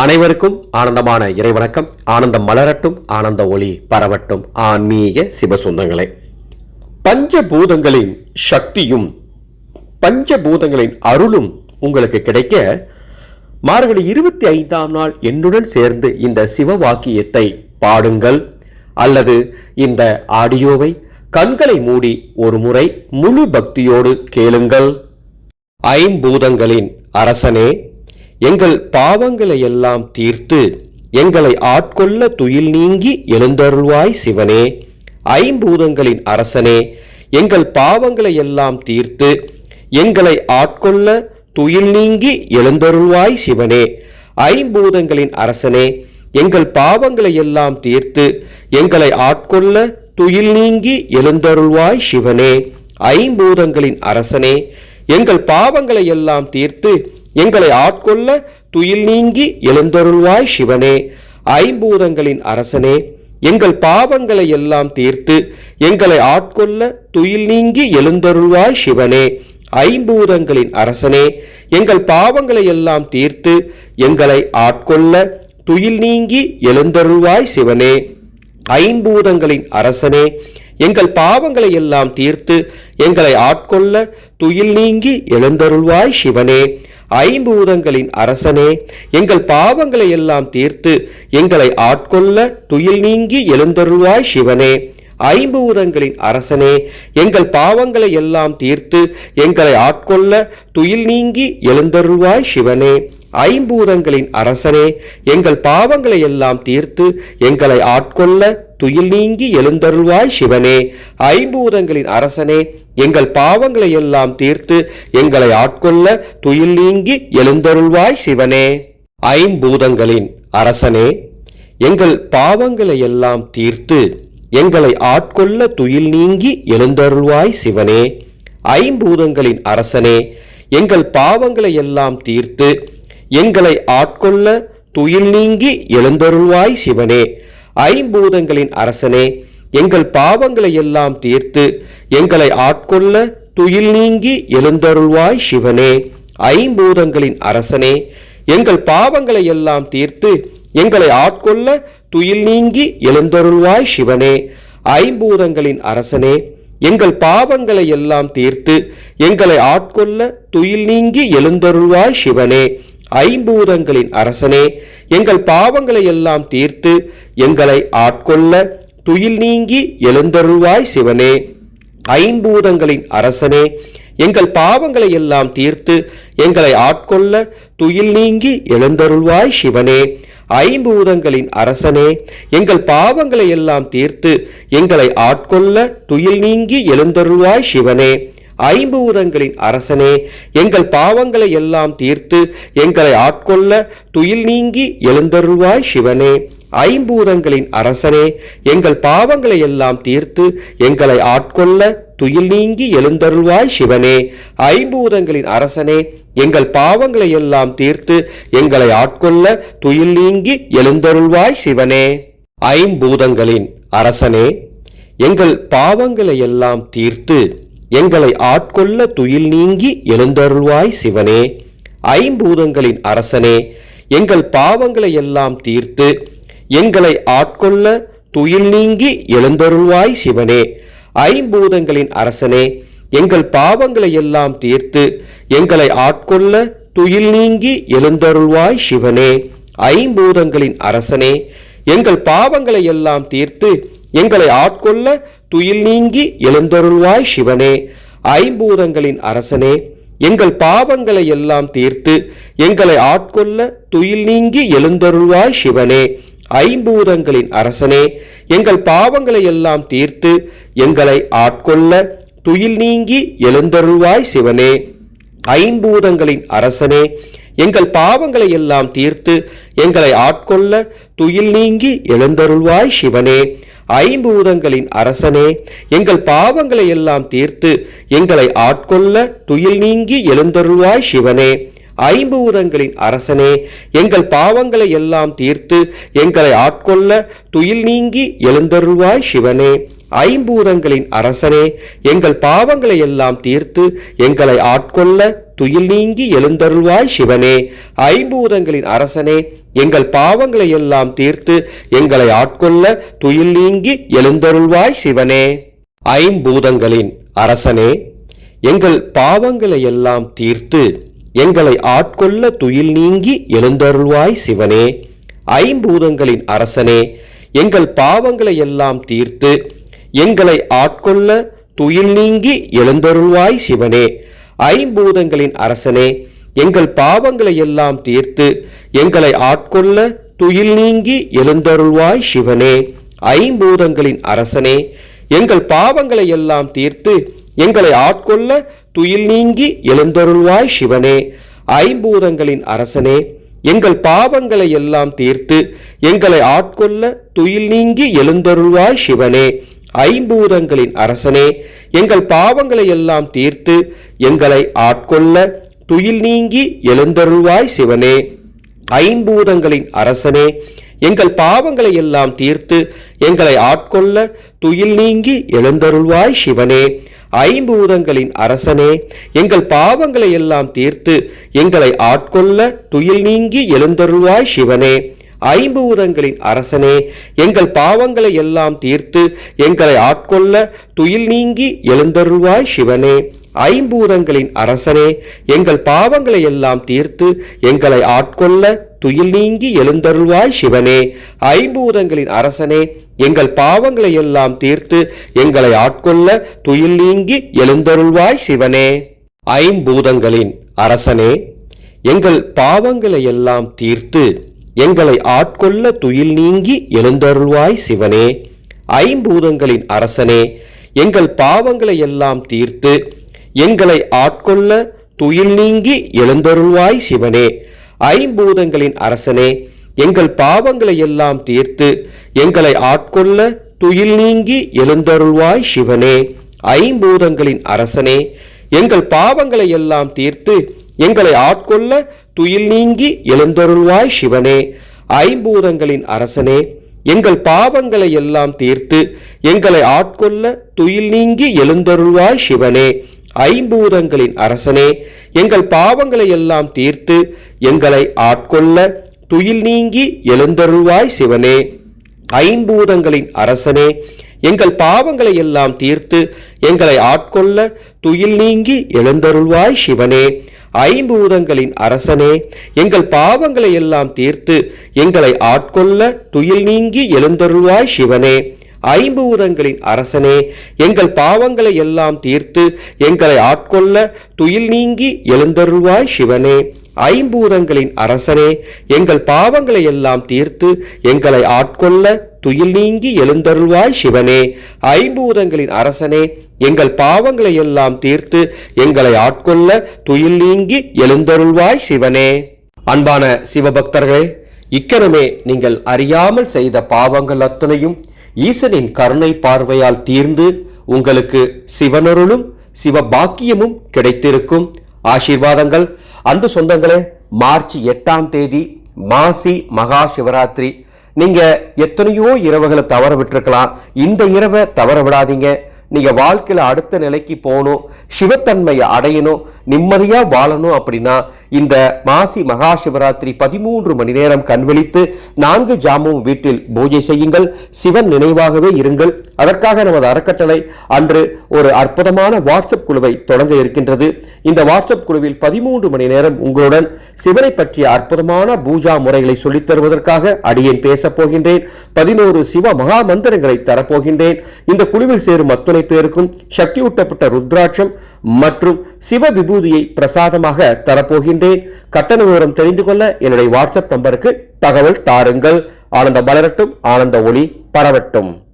அனைவருக்கும் ஆனந்தமான இறைவணக்கம். ஆனந்தம் மலரட்டும் ஆனந்த ஒளி பரவட்டும். ஆன்மீக சிவசுந்தங்களே. பஞ்சபூதங்களின் சக்தியும் பஞ்சபூதங்களின் அருளும் உங்களுக்கு கிடைக்க மார்கழி இருபத்தி ஐந்தாம் நாள் என்னுடன் சேர்ந்து இந்த சிவ வாக்கியத்தை பாடுங்கள். அல்லது இந்த ஆடியோவை கண்களை மூடி ஒரு முறை முழு பக்தியோடு கேளுங்கள். ஐம்பூதங்களின் அரசனே எங்கள் பாவங்களை எல்லாம் தீர்த்து எங்களை ஆட்கொள்ள துயில் நீங்கி எழுந்தருள்வாய் சிவனே. ஐம்பூதங்களின் அரசனே எங்கள் பாவங்களை எல்லாம் தீர்த்து எங்களை ஆட்கொள்ள துயில் நீங்கி எழுந்தருள்வாய் சிவனே. ஐம்பூதங்களின் அரசனே எங்கள் பாவங்களை எல்லாம் தீர்த்து எங்களை ஆட்கொள்ள துயில் நீங்கி எழுந்தருள்வாய் சிவனே. ஐம்பூதங்களின் அரசனே எங்கள் பாவங்களை எல்லாம் தீர்த்து எங்களை ஆட்கொள்ள துயில் நீங்கி எழுந்தருள்வாய் சிவனே. ஐம்பூதங்களின் அரசனே எங்கள் பாவங்களை எல்லாம் தீர்த்து எங்களை ஆட்கொள்ள துயில் நீங்கி எழுந்தருள்வாய் சிவனே. ஐம்பூதங்களின் அரசனே எங்கள் பாவங்களை எல்லாம் தீர்த்து எங்களை ஆட்கொள்ள துயில் நீங்கி எழுந்தருள்வாய் சிவனே. ஐம்பூதங்களின் அரசனே எங்கள் பாவங்களை எல்லாம் தீர்த்து எங்களை ஆட்கொள்ள துயில் நீங்கி எழுந்தருள்வாய் சிவனே. ஐம்பூதங்களின் அரசனே எங்கள் பாவங்களை எல்லாம் தீர்த்து எங்களை ஆட்கொள்ள துயில் நீங்கி எழுந்தருள்வாய் சிவனே. ஐம்பூதங்களின் அரசனே எங்கள் பாவங்களை எல்லாம் தீர்த்து எங்களை ஆட்கொள்ள துயில் நீங்கி எழுந்தருள்வாய் சிவனே. ஐம்பூதங்களின் அரசனே எங்கள் பாவங்களை எல்லாம் தீர்த்து எங்களை ஆட்கொள்ள துயில் நீங்கி எழுந்தருள்வாய் சிவனே. ஐம்பூதங்களின் அரசனே எங்கள் பாவங்களை எல்லாம் தீர்த்து எங்களை ஆட்கொள்ள துயில் நீங்கி எழுந்தருள்வாய் சிவனே. ஐம்பூதங்களின் அரசனே எங்கள் பாவங்களை எல்லாம் தீர்த்து எங்களை ஆட்கொள்ள துயில் நீங்கி எழுந்தருள்வாய் சிவனே. ஐம்பூதங்களின் அரசனே எங்கள் பாவங்களை எல்லாம் தீர்த்து எங்களை ஆட்கொள்ள துயில் நீங்கி எழுந்தருள்வாய் சிவனே. ஐம்பூதங்களின் அரசனே எங்கள் பாவங்களை எல்லாம் தீர்த்து எங்களை ஆட்கொள்ள துயில் நீங்கி எழுந்தருள்வாய் சிவனே. ஐம்பூதங்களின் அரசனே எங்கள் பாவங்களை எல்லாம் தீர்த்து எங்களை ஆட்கொள்ள துயில் நீங்கி எழுந்தருள்வாய் சிவனே. ஐம்பூதங்களின் அரசனே எங்கள் பாவங்களை எல்லாம் தீர்த்து எங்களை ஆட்கொள்ள துயில் நீங்கி எழுந்தருள்வாய் சிவனே. ஐம்பூதங்களின் அரசனே எங்கள் பாவங்களை எல்லாம் தீர்த்து எங்களை ஆட்கொள்ள துயில் நீங்கி எழுந்தருள்வாய் சிவனே. ஐம்பூதங்களின் அரசனே எங்கள் பாவங்களை எல்லாம் தீர்த்து எங்களை ஆட்கொள்ள துயில் நீங்கி எழுந்தருள்வாய் சிவனே. ஐம்பூதங்களின் அரசனே எங்கள் பாவங்களை எல்லாம் தீர்த்து எங்களை ஆட்கொள்ள துயில் நீங்கி எழுந்தருள்வாய் சிவனே. ஐம்பூதங்களின் அரசனே எங்கள் பாவங்களை எல்லாம் தீர்த்து எங்களை ஆட்கொள்ள துயில் நீங்கி எழுந்தருள்வாய் சிவனே. ஐம்பூதங்களின் அரசனே எங்கள் பாவங்களை எல்லாம் தீர்த்து எங்களை ஆட்கொள்ள துயில் நீங்கி எழுந்தருள்வாய் சிவனே. ஐம்பூதங்களின் அரசனே எங்கள் பாவங்களை எல்லாம் தீர்த்து எங்களை ஆட்கொள்ள துயில் நீங்கி எழுந்தருள்வாய் சிவனே. ஐம்பூதங்களின் அரசனே எங்கள் பாவங்களை எல்லாம் தீர்த்து எங்களை ஆட்கொள்ள துயில் நீங்கி எழுந்தருள்வாய் சிவனே. ஐம்பூதங்களின் அரசனே எங்கள் பாவங்களை எல்லாம் தீர்த்து எங்களை ஆட்கொள்ள துயில் நீங்கி எழுந்தருள்வாய் சிவனே. ஐம்பூதங்களின் அரசனே எங்கள் பாவங்களை எல்லாம் தீர்த்து எங்களை ஆட்கொள்ள துயில் நீங்கி எழுந்தருள்வாய் சிவனே. ஐம்பூதங்களின் அரசனே எங்கள் பாவங்களை எல்லாம் தீர்த்து எங்களை ஆட்கொள்ள துயில் நீங்கி எழுந்தருள்வாய் சிவனே. ஐம்பூதங்களின் அரசனே எங்கள் பாவங்களை எல்லாம் தீர்த்து எங்களை ஆட்கொள்ள துயில் நீங்கி எழுந்தருள்வாய் சிவனே. ஐம்பூதங்களின் அரசனே எங்கள் பாவங்களை எல்லாம் தீர்த்து எங்களை ஆட்கொள்ள துயில் நீங்கி எழுந்தருள்வாய் சிவனே. ஐம்பூதங்களின் அரசனே எங்கள் பாவங்களை எல்லாம் தீர்த்து எங்களை ஆட்கொள்ள துயில் நீங்கி எழுந்தருள்வாய் சிவனே. ஐம்பூதங்களின் அரசனே எங்கள் பாவங்களை எல்லாம் தீர்த்து எங்களை ஆட்கொள்ள துயில் நீங்கி எழுந்தருள்வாய் சிவனே. ஐம்பூதங்களின் அரசனே எங்கள் பாவங்களை எல்லாம் தீர்த்து எங்களை ஆட்கொள்ள துயில் நீங்கி எழுந்தருள்வாய் சிவனே. ஐம்பூதங்களின் அரசனே எங்கள் பாவங்களை எல்லாம் தீர்த்து எங்களை ஆட்கொள்ள துயில் நீங்கி எழுந்தருள்வாய் சிவனே. ஐம்பூதங்களின் அரசனே எங்கள் பாவங்களை எல்லாம் தீர்த்து எங்களை ஆட்கொள்ள துயில் நீங்கி எழுந்தருள்வாய் சிவனே. ஐம்பூதங்களின் அரசனே எங்கள் பாவங்களை எல்லாம் தீர்த்து எங்களை ஆட்கொள்ள துயில் நீங்கி எழுந்தருள்வாய் சிவனே. ஐம்பூதங்களின் அரசனே எங்கள் பாவங்களை எல்லாம் தீர்த்து எங்களை ஆட்கொள்ள துயில் நீங்கி எழுந்தருள்வாய் சிவனே. ஐம்பூதங்களின் அரசனே எங்கள் பாவங்களை எல்லாம் தீர்த்து எங்களை ஆட்கொள்ள துயில் நீங்கி எழுந்தருள்வாய் சிவனே. ஐம்பூதங்களின் அரசனே எங்கள் பாவங்களை எல்லாம் தீர்த்து எங்களை ஆட்கொள்ள துயில் நீங்கி எழுந்தருள்வாய் சிவனே. ஐம்பூதங்களின் அரசனே எங்கள் பாவங்களை எல்லாம் தீர்த்து எங்களை ஆட்கொள்ள துயில் நீங்கி எழுந்தருள்வாய் சிவனே. ஐம்பூதங்களின் அரசனே எங்கள் பாவங்களை எல்லாம் தீர்த்து எங்களை ஆட்கொள்ள துயில் நீங்கி எழுந்தருள்வாய் சிவனே. ஐம்பூதங்களின் அரசனே எங்கள் பாவங்களை எல்லாம் தீர்த்து எங்களை ஆட்கொள்ள துயில் நீங்கி எழுந்தருள்வாய் சிவனே. ஐம்பூதங்களின் அரசனே எங்கள் பாவங்களை எல்லாம் தீர்த்து எங்களை ஆட்கொள்ள துயில் நீங்கி எழுந்தருள்வாய் சிவனே. ஐம்பூதங்களின் அரசனே எங்கள் பாவங்களை எல்லாம் தீர்த்து எங்களை ஆட்கொள்ள துயில் நீங்கி எழுந்தருள்வாய் சிவனே. ஐம்பூதங்களின் அரசனே எங்கள் பாவங்களை எல்லாம் தீர்த்து எங்களை ஆட்கொள்ள துயில் நீங்கி எழுந்தருள்வாய் சிவனே. ஐம்பூதங்களின் அரசனே எங்கள் பாவங்களை எல்லாம் தீர்த்து எங்களை ஆட்கொள்ள துயில் நீங்கி எழுந்தருள்வாய் சிவனே. ஐம்பூதங்களின் அரசனே எங்கள் பாவங்களை எல்லாம் தீர்த்து எங்களை ஆட்கொள்ள துயில் நீங்கி எழுந்தருள்வாய் சிவனே. ஐம்பூதங்களின் அரசனே எங்கள் பாவங்களை எல்லாம் தீர்த்து எங்களை ஆட்கொள்ள துயில் நீங்கி எழுந்தருள்வாய் சிவனே. ஐம்பூதங்களின் அரசனே எங்கள் பாவங்களை எல்லாம் தீர்த்து எங்களை ஆட்கொள்ள துயில் நீங்கி எழுந்தருள்வாய் சிவனே. ஐம்பூதங்களின் அரசனே எங்கள் பாவங்களை எல்லாம் தீர்த்து எங்களை ஆட்கொள்ள துயில் நீங்கி எழுந்தருள்வாய் சிவனே. ஐம்பூதங்களின் அரசனே எங்கள் பாவங்களை எல்லாம் தீர்த்து எங்களை ஆட்கொள்ள துயில் நீங்கி எழுந்தருள்வாய் சிவனே. ஐம்பூதங்களின் அரசனே எங்கள் பாவங்களை எல்லாம் தீர்த்து எங்களை ஆட்கொள்ள துயில் நீங்கி எழுந்தருள்வாய் சிவனே. ஐம்பூதங்களின் அரசனே எங்கள் பாவங்களை எல்லாம் தீர்த்து எங்களை ஆட்கொள்ள துயில் நீங்கி எழுந்தருள்வாய் சிவனே. ஐம்பூதங்களின் அரசனே எங்கள் பாவங்களை எல்லாம் தீர்த்து எங்களை ஆட்கொள்ள துயில் நீங்கி எழுந்தருள்வாய் சிவனே. ஐம்பூதங்களின் அரசனே எங்கள் பாவங்களை எல்லாம் தீர்த்து எங்களை ஆட்கொள்ள துயில் நீங்கி எழுந்தருள்வாய் சிவனே. ஐம்பூதங்களின் அரசனே எங்கள் பாவங்களை எல்லாம் தீர்த்து எங்களை ஆட்கொள்ள துயில் நீங்கி எழுந்தருள்வாய் சிவனே. ஐம்பூதங்களின் அரசனே எங்கள் பாவங்களை எல்லாம் தீர்த்து எங்களை ஆட்கொள்ள துயில் நீங்கி எழுந்தருள்வாய் சிவனே. அன்பான சிவபக்தர்களே இக்கணமே நீங்கள் அறியாமல் செய்த பாவங்கள் அத்தனையும் ஈசனின் கருணை பார்வையால் தீர்ந்து உங்களுக்கு சிவனருளும் சிவபாக்கியமும் கிடைத்திருக்கும். ஆசீர்வாதங்கள். அந்த சொந்தங்களே மார்ச் எட்டாம் தேதி மாசி மகா சிவராத்திரி. நீங்க எத்தனையோ இரவுகளை தவற விட்டுருக்கலாம். இந்த இரவை தவற விடாதீங்க. நீங்க வாழ்க்கையில் அடுத்த நிலைக்கு போகணும். சிவத்தன்மையை அடையணும். நிம்மதியா வாழணும் அப்படின்னா இந்த மாசி மகா சிவராத்திரி பதிமூன்று மணி நேரம் கண்விழித்து நான்கு ஜாமும் வீட்டில் பூஜை செய்யுங்கள். சிவன் நினைவாகவே இருங்கள். அதற்காக நமது அறக்கட்டளை அன்று ஒரு அற்புதமான வாட்ஸ்அப் குழுவை தொடங்க இருக்கின்றது. இந்த வாட்ஸ்அப் குழுவில் பதிமூன்று மணி நேரம் உங்களுடன் சிவனை பற்றிய அற்புதமான பூஜா முறைகளை சொல்லித் தருவதற்காக அடியேன் பேசப் போகின்றேன். பதினோரு சிவ மகா மந்திரங்களை தரப்போகின்றேன். இந்த குழுவில் சேரும் அத்துணை பேருக்கும் சக்தியூட்டப்பட்ட ருத்ராட்சம் மற்றும் சிவ விபூதியை பிரசாதமாக தரப்போகின்றேன். கட்டண விவரம் தெரிந்து கொள்ள என்னுடைய வாட்ஸ்அப் நம்பருக்கு தகவல் தாருங்கள். ஆனந்த மலரட்டும் ஆனந்த ஒளி பரவட்டும்.